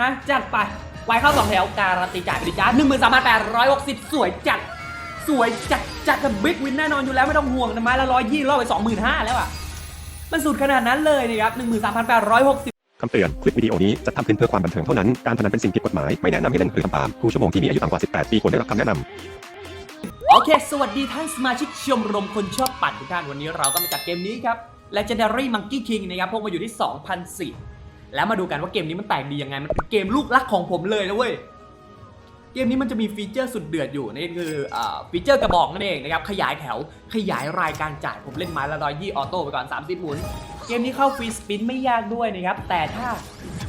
นะจัดไปไวเข้าสองแถวการันตีจ่ายไปดิจ้าหนึ่งหมื่นสามพันแปดร้อยหกสิบสวยจัด สวยจัดจัดกับบิ๊กวินแน่นอนอยู่แล้วไม่ต้องห่วงนะไม้ละร้อยยี่รอบไปสองหมื่นห้าแล้วอะ มันสุดขนาดนั้นเลยนะครับหนึ่งหมื่นสามพันแปดร้อยหกสิบคำเตือน คลิปวิดีโอนี้จะทำขึ้นเพื่อความบันเทิงเท่านั้น การพนันเป็นสิ่งผิดกฎหมาย ไม่แนะนำให้เล่นหรือทำตาม ผู้ชมที่มีอายุต่ำกว่า 18 ปีควรได้รับคำแนะนำ โอเค สวัสดีท่านสมาชิกชมรมคนชอบปั่นทุกท่าน วันนี้เราก็มาจัดเกมนี้ครับ Legendary Monkey King นะครับพวกมาอยู่ที่ 2,004 แล้วมาดูกันว่าเกมนี้มันแตกดียังไง มันเป็นเกมลูกรักของผมเลยนะเว้ย เกมนี้มันจะมีฟีเจอร์สุดเดือดอยู่นั่คืออฟีเจอร์กระบอกนั่นเองนะครับ ขยายแถว ขยายรายการจ่าย ผมเล่นไม้ละร้อยยี่ออโต้ไปก่อน 30หมุน เกมนี้เข้าฟรีสปินไม่ยากด้วยนะครับ แต่ถ้า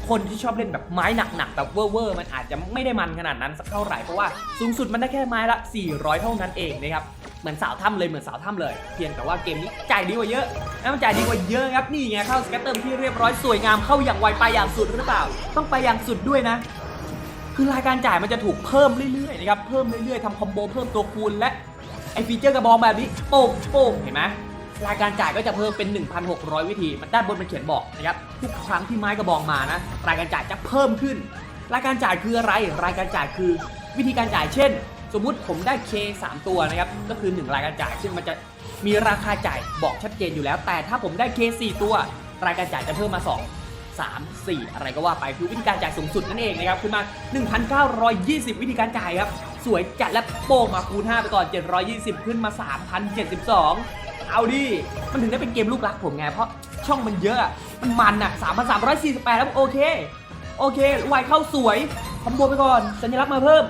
คนที่ชอบเล่นแบบไม้หนักๆ แบบเวอร์มันอาจจะไม่ได้มันขนาดนั้นสักเท่าไหร่ เพราะว่าสูงสุดมันได้แค่ไม้ละ 400 เท่านั้นเองนะครับ เหมือนสาวถ้ำเลย เหมือนสาวถ้ำเลย เพียงแต่ว่าเกมนี้จ่ายดีกว่าเยอะ นะมันจ่ายดีกว่าเยอะครับนี่ไงเข้าสแกตเตอร์ที่เรียบร้อยสวยงามเข้าอย่างไวไปอย่างสุดหรือเปล่า ต้องไปอย่างสุดด้วยนะ คือรายการจ่ายมันจะถูกเพิ่มเรื่อยๆนะครับเพิ่มเรื่อยๆทำคอมโบเพิ่มตัวคูณและไอฟีเจอร์กระบองแบบนี้โป่งโป่งเห็นไหมรายการจ่ายก็จะเพิ่มเป็น 1,600 วิธี มันด้านบนมันเขียนบอกนะครับทุกครั้งที่ไม้กระบองมานะ รายการจ่ายจะเพิ่มขึ้น รายการจ่ายคืออะไร รายการจ่ายคือวิธีการจ่ายเช่น สมมุติผมได้ K 3ตัวนะครับก็คือ 1 รายการจ่ายซึ่งมันจะ มีราคาจ่ายบอกชัดเจนอยู่แล้ว แต่ถ้าผมได้ K 4ตัว รายการจ่ายจะเพิ่มมา 2 3 4 อะไรก็ว่าไปคือวิธีการจ่ายสูงสุดนั่นเองนะครับขึ้นมา 1,920 วิธีการจ่ายครับ สวยจัดและโป้งมาคูณ5ไปก่อน 720 ขึ้นมา 3,072 เอาดิมันถึงได้เป็นเกมลูกรักผมไงเพราะช่องมันเยอะอะมันมันอะ3,348 แล้วโอเค โอเคไวเข้าสวยคอมโบไปก่อน สัญลักษณ์มาเพิ่ม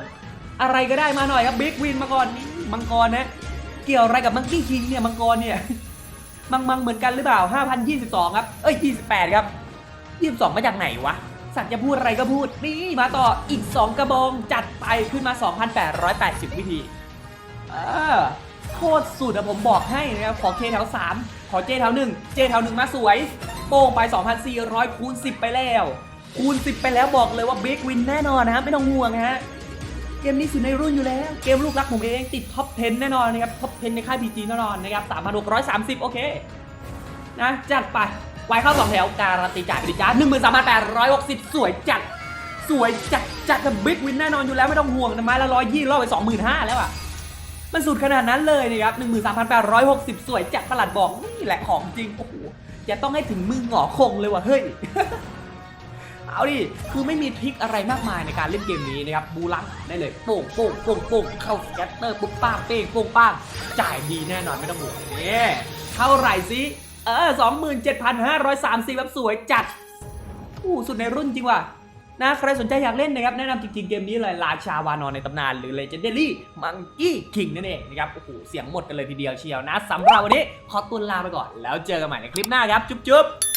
อะไรก็ได้มาหน่อยครับบิ๊กวินมาก่อนนี่มังกรนะ กี่ยวอะไรกับมังกี้คิงเนี่ยมังกรเนี่ยมังมังเหมือนกันหรือเปล่า 5,022 ครับ เอ้ย 28 ครับ 22 มาจากไหนวะ สัตว์จะพูดอะไรก็พูด นี่มาต่ออีก 2 กระบอง จัดไปขึ้นมา 2,880 วิธีเออโคตรสุดอะผมบอกให้นะครับ ขอเคแถว 3 ขอเจแถว 1 เจแถว 1 มาสวย โป้งไป 2,400 คูณ 10 ไปแล้ว คูณ 10 ไปแล้วบอกเลยว่าบิ๊กวินแน่นอนนะครับ ไม่ต้องห่วงนะฮะ เกมนี้สุดในรุ่นอยู่แล้ว เกมลูกรักผมเองติดท็อป 10 แน่นอนนะครับ ท็อป 10 ในค่าย PG แน่นอนนะครับ3,630 โอเค นะจัดไปไวเข้าสองแถวการันตีจ่ายไปดิจ้าหนึ่งหมื่นสามพันแปดร้อยหกสิบสวยจัด สวยจัดจัดกับบิ๊กวินแน่นอนอยู่แล้วไม่ต้องห่วงนะไม้ละร้อยยี่รอบไปสองหมื่นห้าแล้วอะมันสุดขนาดนั้นเลยนะครับหนึ่งหมื่นสามพันแปดร้อยหกสิบสวยจัดประหลัดบอกนี่แหละของจริงโอ้โหจะต้องให้ถึงมือหงอคงเลยว่ะเฮ้ย เอาดิ คือไม่มีทริคอะไรมากมายในการเล่นเกมนี้นะครับ บูลังได้เลย โป่งโป่งโป่งโป่งเข้าสแกตเตอร์ปุ๊บป้างเป้งโป่งป้างจ่ายดีแน่นอนไม่ต้องห่วงเนี่ยเท่าไหร่สิ เออสองหมื่นเจ็ดพันห้าร้อยสามสิบแบบสวยจัดอู้สุดในรุ่นจริงว่ะนะใครสนใจอยากเล่นนะครับ แนะนำจริงๆ เกมนี้เลยราชาวานอนในตำนาน หรือ Legendary Monkey King นั่นเองนะครับ โอ้โห เสียงหมดกันเลยทีเดียวเชียวนะสำหรับวันนี้ ขอตัวลาไปก่อน แล้วเจอกันใหม่ในคลิปหน้าครับ จุ๊บๆ